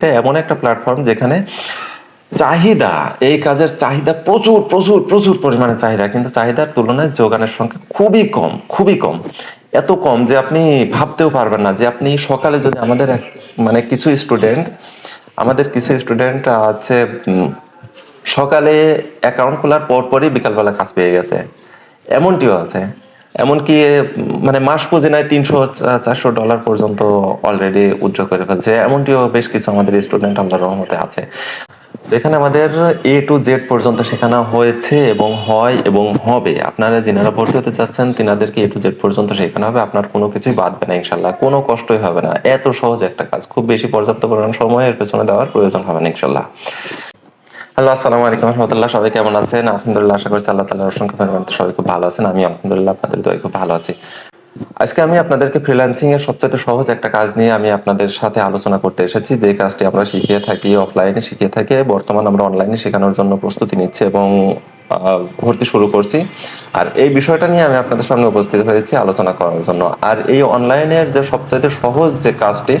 এটা এমন একটা প্ল্যাটফর্ম যেখানে চাহিদা, এই কাজের চাহিদা প্রচুর প্রচুর প্রচুর পরিমাণে চাহিদা, কিন্তু চাহিদার তুলনায় যোগানের সংখ্যা খুবই কম খুবই কম। এত কম যে আপনি ভাবতেও পারবেন না যে আপনি সকালে যদি আমাদের মানে কিছু স্টুডেন্ট আমাদের কিছু স্টুডেন্ট আছে সকালে অ্যাকাউন্ট খোলার পরপরই বিকালবেলা কাজ পেয়ে গেছে। এমনটিও আছে। এমনকি মানে মাস পুঁজি নেয় তিনশো চারশো ডলার পর্যন্ত অলরেডি উজ্জ্বল করে ফেলছে। এমনটিও বেশ কিছু আমাদের স্টুডেন্ট আল্লাহর রহমতে আছে। এখানে আমাদের এ টু জেড পর্যন্ত শেখানো হয়েছে এবং হয় এবং হবে। আপনারা যিনারা ভর্তি হতে চাচ্ছেন, তিনাদেরকে এ টু জেড পর্যন্ত শেখানো হবে। আপনার কোনো কিছুই বাদবে না, ইনশাল্লাহ। কোনো কষ্টই হবে না। এত সহজ একটা কাজ। খুব বেশি পর্যাপ্ত পরিমাণ সময় এর পেছনে দেওয়ার প্রয়োজন হবে না, ইনশাল্লাহ। হ্যালো, আসসালামু আলাইকুম রহমতুল্লাহ। সবাই কেমন আছেন? আলহামদুলিল্লাহ, আশা করছি আল্লাহ তালার অসংখ্য মেহরবানিতে সবাই খুব ভালো আছেন। আমি আলহামদুলিল্লাহ, আপনাদের দোয়ায় খুব ভালো আছি। আজকে আমি আপনাদেরকে ফ্রিল্যান্সিং এর সবচেয়ে সহজ একটা কাজ নিয়ে আমি আপনাদের সাথে আলোচনা করতে এসেছি। যে কাজটি আমরা শিখিয়ে থাকি অফলাইনে শিখিয়ে থাকি, বর্তমান আমরা অনলাইনে শেখানোর জন্য প্রস্তুতি নিচ্ছি এবং ভর্তি শুরু করছি। আর এই বিষয়টা নিয়ে আমি আপনাদের সামনে উপস্থিত হয়েছি আলোচনা করার জন্য। আর এই অনলাইনের যে সবচাইতে সহজ যে কাজটি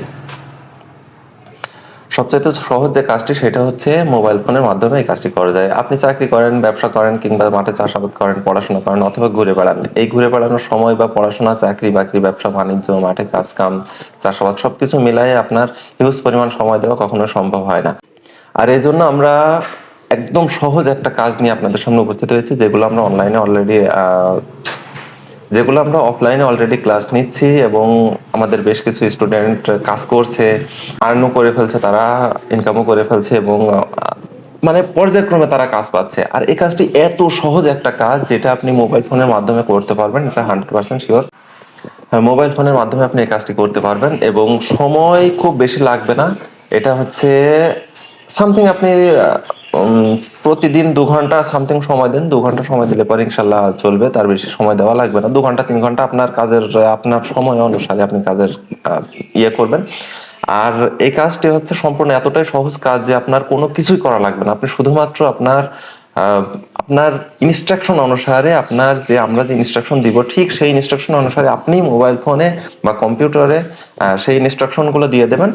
সবচাইতে সহজ যে কাজটি সেটা হচ্ছে মোবাইল ফোনের মাধ্যমে এই কাজটি করা যায়। আপনি চাকরি করেন, ব্যবসা করেন কিংবা মাঠে চাষাবাদ করেন, পড়াশোনা করেন অথবা ঘুরে বেড়ান, এই ঘুরে বেড়ানোর সময় বা পড়াশোনা, চাকরি বাকরি, ব্যবসা, বাণিজ্য, মাঠে কাজ কাম চাষাবাদ সবকিছু মিলাই আপনার হিউজ পরিমাণ সময় দেওয়া কখনো সম্ভব হয় না। আর এই জন্য আমরা একদম সহজ একটা কাজ নিয়ে আপনাদের সামনে উপস্থিত হয়েছি, যেগুলো আমরা অনলাইনে অলরেডি যেগুলো আমরা অফলাইনে অলরেডি ক্লাস নিচ্ছি এবং আমাদের বেশ কিছু স্টুডেন্ট কাজ করছে আর্নও করে ফেলছে, তারা ইনকামও করে ফেলছে এবং মানে পর্যায়ক্রমে তারা কাজ পাচ্ছে। আর এই কাজটি এত সহজ একটা কাজ যেটা আপনি মোবাইল ফোনের মাধ্যমে করতে পারবেন, এটা হান্ড্রেড পার্সেন্ট শিওর মোবাইল ফোনের মাধ্যমে আপনি এই কাজটি করতে পারবেন এবং সময় খুব বেশি লাগবে না। এটা হচ্ছে সামথিং আপনি প্রতিদিন দু ঘণ্টা সামথিং সময় দেন, দু ঘণ্টা সময় দিলে পরে ইনশাল্লাহ চলবে, তার বেশি সময় দেওয়া লাগবে না। দু ঘণ্টা, তিন ঘণ্টা আপনার কাজের, আপনার সময় অনুসারে আপনি কাজের ইয়ে করবেন। আর এই কাজটি হচ্ছে সম্পূর্ণ এতটাই সহজ কাজ যে আপনার কোনো কিছুই করা লাগবে না। আপনি শুধুমাত্র আপনার আপনার ইনস্ট্রাকশন অনুসারে আপনার যে আমরা যে ইনস্ট্রাকশন দিব, ঠিক সেই ইনস্ট্রাকশন অনুসারে আপনি মোবাইল ফোনে বা কম্পিউটারে সেই ইনস্ট্রাকশনগুলো দিয়ে দেবেন।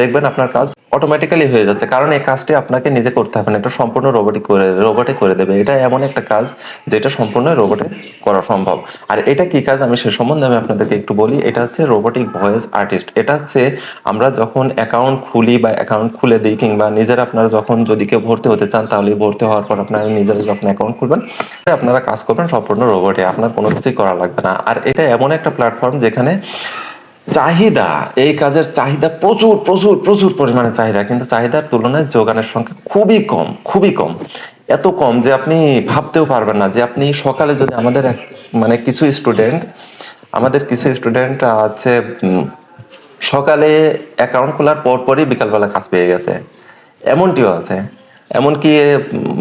দেখবেন আপনার কাজ অটোমেটিক্যালি হয়ে যাচ্ছে। কারণ এই কাজটি আপনাকে নিজে করতে হবে না, এটা সম্পূর্ণ রোবটিক করে রোবটে করে দেবে। এটা এমন একটা কাজ যেটা সম্পূর্ণ রোবটে করা সম্ভব। আর এটা কি কাজ? আমি সে সম্বন্ধে আমি আপনাদেরকে একটু বলি। এটা হচ্ছে রোবটিক ভয়েস আর্টিস্ট এটা হচ্ছে আমরা যখন অ্যাকাউন্ট খুলি বা অ্যাকাউন্ট খুলে দিই কিংবা নিজের আপনারা যখন যদি কেউ ভর্তি হতে চান, তাহলে ভর্তি হওয়ার পর আপনারা নিজেরা যখন অ্যাকাউন্ট খুলবেন আপনারা কাজ করবেন সম্পূর্ণ রোবটে আপনার কোনো কিছুই করা লাগবে না। আর এটা এমন একটা প্ল্যাটফর্ম যেখানে চাহিদা, এই কাজের চাহিদা প্রচুর প্রচুর প্রচুর পরিমাণে চাহিদা, কিন্তু চাহিদার তুলনায় যোগানের সংখ্যা খুবই কম খুবই কম। এত কম যে আপনি ভাবতেও পারবেন না যে আপনি সকালে যদি আমাদের মানে কিছু স্টুডেন্ট, আমাদের কিছু স্টুডেন্ট আছে সকালে অ্যাকাউন্ট খোলার পরপরই বিকালবেলা কাজ পেয়ে গেছে। এমনটিও আছে। এমনকি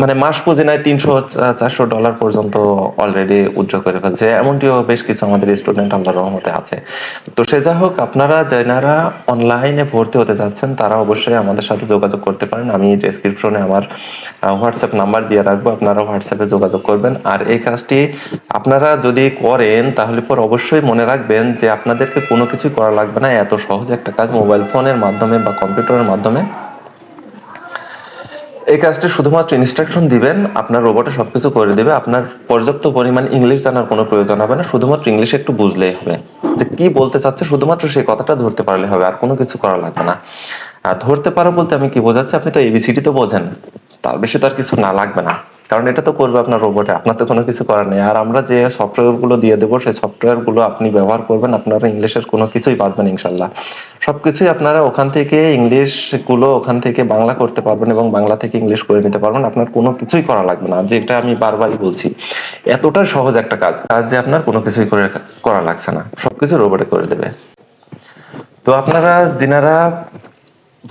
মানে মাস পুঁজি নেয় তিনশো চারশো ডলার পর্যন্ত অলরেডি উজ্জ্বল করে ফেলছে। এমনটিও বেশ কিছু আমাদের স্টুডেন্ট আল্লাহর রহমতে আছে। তো সে যা হোক, আপনারা যারা অনলাইনে ভর্তি হতে যাচ্ছেন, তারা অবশ্যই আমাদের সাথে যোগাযোগ করতে পারেন। আমি ডেসক্রিপশনে আমার হোয়াটসঅ্যাপ নাম্বার দিয়ে রাখব আপনারা হোয়াটসঅ্যাপে যোগাযোগ করবেন। আর এই কাজটি আপনারা যদি করেন, তাহলে পর অবশ্যই মনে রাখবেন যে আপনাদেরকে কোনো কিছুই করা লাগবে না। এত সহজ একটা কাজ মোবাইল ফোনের মাধ্যমে বা কম্পিউটারের মাধ্যমে। এই কাজটা শুধুমাত্র ইনস্ট্রাকশন দিবেন, আপনার রোবটে সবকিছু করে দিবে, আপনার পর্যাপ্ত পরিমাণ ইংলিশ জানার কোনো প্রয়োজন হবে না, শুধুমাত্র ইংলিশ একটু বুঝলেই হবে। যে কি বলতে চাচ্ছে, শুধুমাত্র সেই কথাটা ধরতে পারলে হবে, আর কোনো কিছু করা লাগবে না। আর ধরতে পারো বলতে আমি কি বোঝাচ্ছি, আপনি তো এবিসিডি তো বোঝেন, তার বেশি তো আর কিছু না, লাগবে না। কারণ এটা তো করবে আপনার রোবটে আপনার তো কোনো কিছু করার নেই। আর আমরা যে সফটওয়্যারগুলো দিয়ে দেবো, সেই সফটওয়্যারগুলো আপনি ব্যবহার করবেন, আপনারা ইংলিশের কোনো কিছুই পারবেন ইনশাল্লাহ সবকিছুই আপনারা ওখান থেকে ইংলিশগুলো ওখান থেকে বাংলা করতে পারবেন এবং বাংলা থেকে ইংলিশ করে নিতে পারবেন। আপনার কোনো কিছুই করা লাগবে না, যেটা আমি বারবারই বলছি। এতটা সহজ একটা কাজ কাজ যে আপনার কোনো কিছুই করে করা লাগছে না। সবকিছু রোবটে করে দেবে। তো আপনারা, যিনারা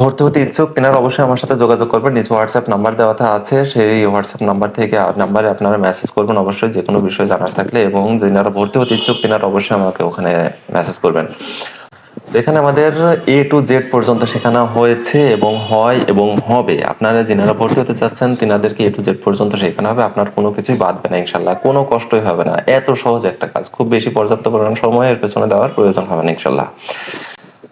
ভর্তি হতে ইচ্ছুক, তিনারা অবশ্যই আমার সাথে যোগাযোগ করবেন। নিজ হোয়াটসঅ্যাপ নাম্বার দেওয়াতে আছে। সেই হোয়াটসঅ্যাপ নাম্বার থেকে নাম্বারে আপনারা মেসেজ করবেন। অবশ্যই যে কোনো বিষয়ে জানার থাকলে এবং যিনারা ভর্তি হতে ইচ্ছুক, তিনারা অবশ্যই আমাকে ওখানে মেসেজ করবেন। এখানে আমাদের এ টু জেড পর্যন্ত শেখানো হয়েছে এবং হয় এবং হবে। আপনারা যিনারা ভর্তি হতে চাচ্ছেন, তিনাদেরকে এ টু জেড পর্যন্ত শেখানো হবে। আপনার কোনো কিছুই বাদবে না, ইনশাল্লাহ। কোনো কষ্টই হবে না। এত সহজ একটা কাজ। খুব বেশি পর্যাপ্ত পরিমাণ সময় এর পেছনে দেওয়ার প্রয়োজন হবে না, ইনশাল্লাহ।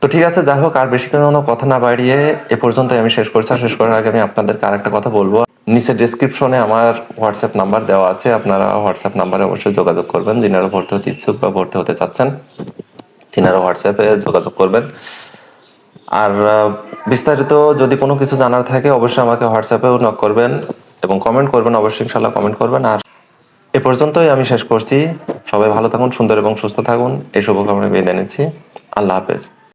তো ঠিক আছে, যাই হোক, আর বেশি কোনো কথা না বাড়িয়ে এ পর্যন্ত আমি শেষ করছি। আর শেষ করার আগে আমি আপনাদেরকে আরেকটা কথা বলব। নিচে ডেসক্রিপশনে আমার হোয়াটসঅ্যাপ নাম্বার দেওয়া আছে। আপনারা হোয়াটসঅ্যাপ নাম্বারে অবশ্যই যোগাযোগ করবেন। যিনারা ভর্তি হতে ইচ্ছুক বা ভর্তি হতে চাচ্ছেন তিনারা হোয়াটসঅ্যাপে যোগাযোগ করবেন। আর বিস্তারিত যদি কোনো কিছু জানার থাকে, অবশ্যই আমাকে হোয়াটসঅ্যাপেও নক করবেন এবং কমেন্ট করবেন। অবশ্যই ইনশাল্লাহ কমেন্ট করবেন। আর এ পর্যন্তই আমি শেষ করছি। সবাই ভালো থাকুন, সুন্দর এবং সুস্থ থাকুন। এই শুভকামনা বিদায় নিচ্ছি। আল্লাহ হাফেজ।